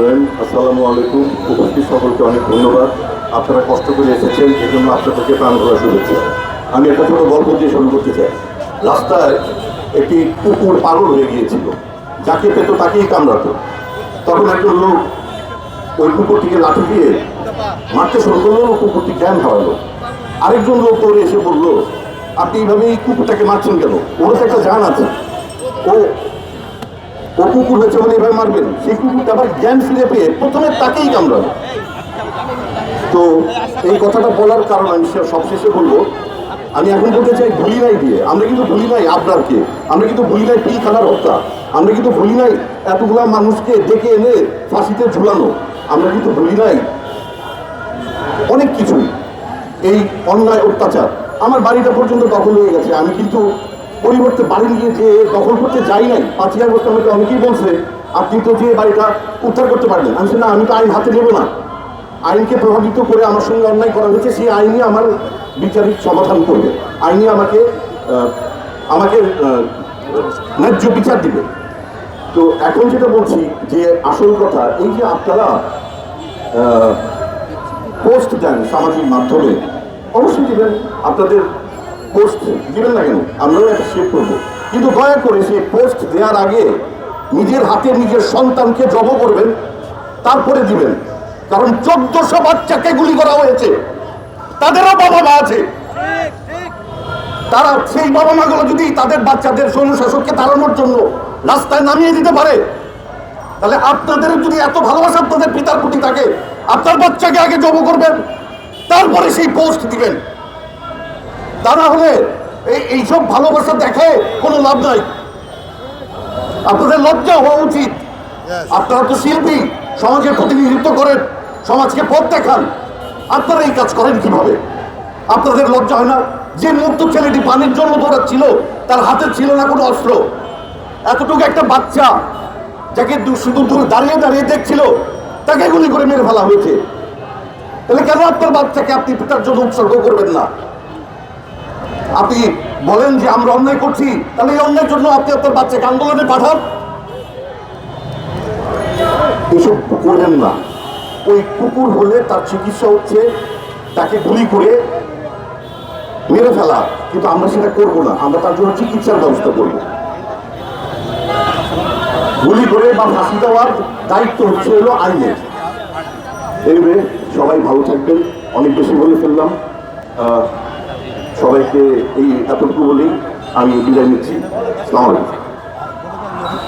আসসালামু আলাইকুম। উপস্থিত সকলকে অনেক ধন্যবাদ। আপনারা কষ্ট করে এসেছেন এই জন্য আপনাদেরকে প্রাণ করা শুভেচ্ছা। আমি একটা ছোট গল্প দিয়ে শুরু করতে চাই। রাস্তায় একটি কুকুর পাগল হয়ে গিয়েছিল। যাকে পেত তাকেই কামড়াতো। তখন একজন লোক ওই কুকুরটিকে লাঠি দিয়ে মারতে শুরু করল কুকুরটি জ্ঞান হারালো। আরেকজন লোক দৌড়ে এসে বলল, আপনি এইভাবে এই কুকুরটাকে মারছেন কেন? ওর তো একটা জান আছে। ও ও কুকুর হয়েছে বলে এভাবে মারবেন সেই কুকুরটা আবার জ্ঞান ফিরে পেয়ে প্রথমে তাকেই কামড়াবে তো এই কথাটা বলার কারণ আমি সে- সবশেষে বলব, আমি এখন বলতে চাই ভুলি নাই দিয়ে। আমরা কিন্তু ভুলি নাই আবরারকে। আমরা কিন্তু ভুলি নাই পিল খানার হত্যা। আমরা কিন্তু ভুলি নাই এতগুলা মানুষকে ডেকে এনে ফাঁসিতে ঝুলানো। আমরা কিন্তু ভুলি নাই অনেক কিছুই। এই অন্যায় অত্যাচার। আমার বাড়িটা পর্যন্ত দখল হয়ে গেছে। আমি কিন্তু পরিবর্তে বাড়ি নিয়ে যে দখল করতে যাই নাই, পাঁচ হাজার বছর আমাকে অনেকেই বলছে, আপনি তো যে বাড়িটা উদ্ধার করতে পারবেন আমি না, আমি তো আইন হাতে নেব না। আইনকে প্রভাবিত করে আমার সঙ্গে অন্যায় করা হয়েছে, সেই আইনই আমার বিচারিক সমাধান করবে। আইনি আমাকে আমাকে ন্যায্য বিচার দিবে। তো এখন যেটা বলছি, যে আসল কথা, এই যে আপনারা পোস্ট দেন সামাজিক মাধ্যমে, অবশ্যই দেবেন। আপনাদের পোস্ট দিবেন না কেন? আমরাও একটা শেয়ার করব। কিন্তু দয়া করে সেই পোস্ট দেওয়ার আগে নিজের হাতে নিজের সন্তানকে জব করবেন, তারপরে দিবেন। কারণ চোদ্দশো বাচ্চাকে গুলি করা হয়েছে। তাদেরও বাবা মা আছে। তারা সেই বাবা মাগুলো যদি তাদের বাচ্চাদের স্বৈরশাসককে তাড়ানোর জন্য রাস্তায় নামিয়ে দিতে পারে, তাহলে আপনাদের যদি এত ভালোবাসা আপনাদের পিতার প্রতি থাকে, আপনার বাচ্চাকে আগে জব করবেন, তারপরে সেই পোস্ট দিবেন। তা না হলে এই এইসব ভালোবাসা দেখে কোনো লাভ নাই। আপনাদের লজ্জা হওয়া উচিত। আপনারা তো শিল্পী সমাজের প্রতিনিধিত্ব করেন সমাজকে পথ দেখান। আপনারা এই কাজ করেন কীভাবে? আপনাদের লজ্জা হয় না? যে মুক্ত ছেলেটি পানির জন্য ছিল তার হাতে ছিল না কোনো অস্ত্র। এতটুকু একটা বাচ্চা যাকে দু- শুধু দূর দাঁড়িয়ে দাঁড়িয়ে দেখছিল তাকে গুলি করে মেরে ফেলা হয়েছে। তাহলে কেন আপনার বাচ্চাকে আপনি পিতার জন্য উৎসর্গ করবেন না? আপনি বলেন যে আমরা অন্যায় করছি, তাহলে এই অন্যায়ের জন্য আপনি আপনার বাচ্চাকে আন্দোলনে পাঠান। এসব করবেন না। ওই কুকুর হলে তার চিকিৎসা হচ্ছে, তাকে গুলি করে মেরে ফেলা। কিন্তু আমরা সেটা করব না, আমরা তার জন্য চিকিৎসার ব্যবস্থা করব। গুলি করে বা ফাঁসি দেওয়ার দায়িত্ব হচ্ছে হলো আইনের। এনিওয়ে সবাই ভালো থাকবেন, অনেক বেশি বলে ফেললাম। সবাইকে এই এতটুকু বলেই আমি বিদায় নিচ্ছি। সালাম আলাইকুম।